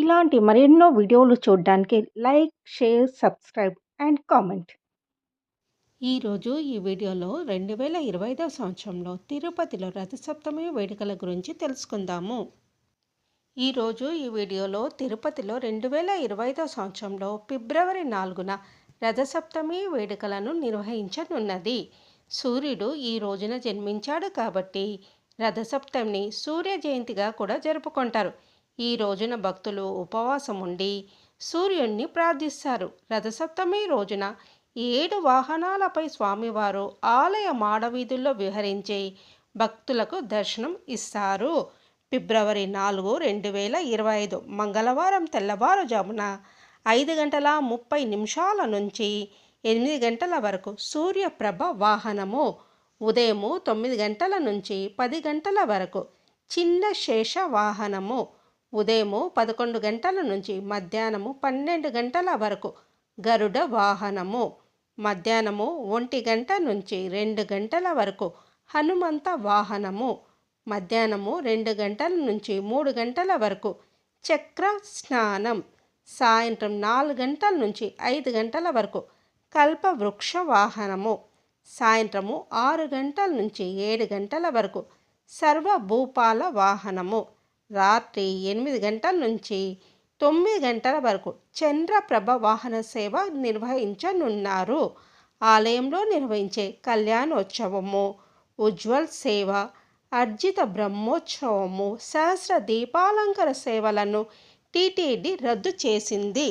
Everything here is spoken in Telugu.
ఇలాంటి మరెన్నో వీడియోలు చూడడానికి like, share, subscribe and comment. ఈరోజు ఈ వీడియోలో రెండు వేల ఇరవై ఐదవ సంవత్సరంలో తిరుపతిలో రథసప్తమి వేడుకల గురించి తెలుసుకుందాము. ఈరోజు ఈ వీడియోలో తిరుపతిలో రెండు వేల ఇరవై ఐదవ సంవత్సరంలో ఫిబ్రవరి నాలుగున రథసప్తమి వేడుకలను నిర్వహించనున్నది. సూర్యుడు ఈ రోజున జన్మించాడు కాబట్టి రథసప్తమిని సూర్య జయంతిగా కూడా జరుపుకుంటారు. ఈ రోజున భక్తులు ఉపవాసం ఉండి సూర్యుణ్ణి ప్రార్థిస్తారు. రథసప్తమి రోజున ఏడు వాహనాలపై స్వామివారు ఆలయ మాడవీధుల్లో విహరించి భక్తులకు దర్శనం ఇస్తారు. ఫిబ్రవరి నాలుగు రెండు వేల ఇరవై ఐదు మంగళవారం తెల్లవారుజామున ఐదు గంటల ముప్పై నిమిషాల నుంచి ఎనిమిది గంటల వరకు సూర్యప్రభ వాహనము ఉదయము తొమ్మిది గంటల నుంచి పది గంటల వరకు చిన్న శేష వాహనము ఉదయము పదకొండు గంటల నుంచి మధ్యాహ్నము పన్నెండు గంటల వరకు గరుడ వాహనము. మధ్యాహ్నము ఒంటి గంట నుంచి రెండు గంటల వరకు హనుమంత వాహనము. మధ్యాహ్నము రెండు గంటల నుంచి మూడు గంటల వరకు చక్ర స్నానం. సాయంత్రం నాలుగు గంటల నుంచి ఐదు గంటల వరకు కల్పవృక్ష వాహనము. సాయంత్రము ఆరు గంటల నుంచి ఏడు గంటల వరకు సర్వభూపాల వాహనము. రాత్రి ఎనిమిది గంటల నుంచి తొమ్మిది గంటల వరకు చంద్రప్రభ వాహన సేవ నిర్వహించనున్నారు. ఆలయంలో నిర్వహించే కళ్యాణోత్సవము ఉజ్వల్ సేవ అర్జిత బ్రహ్మోత్సవము సహస్ర దీపాలంకర సేవలను టీటీడీ రద్దు చేసింది.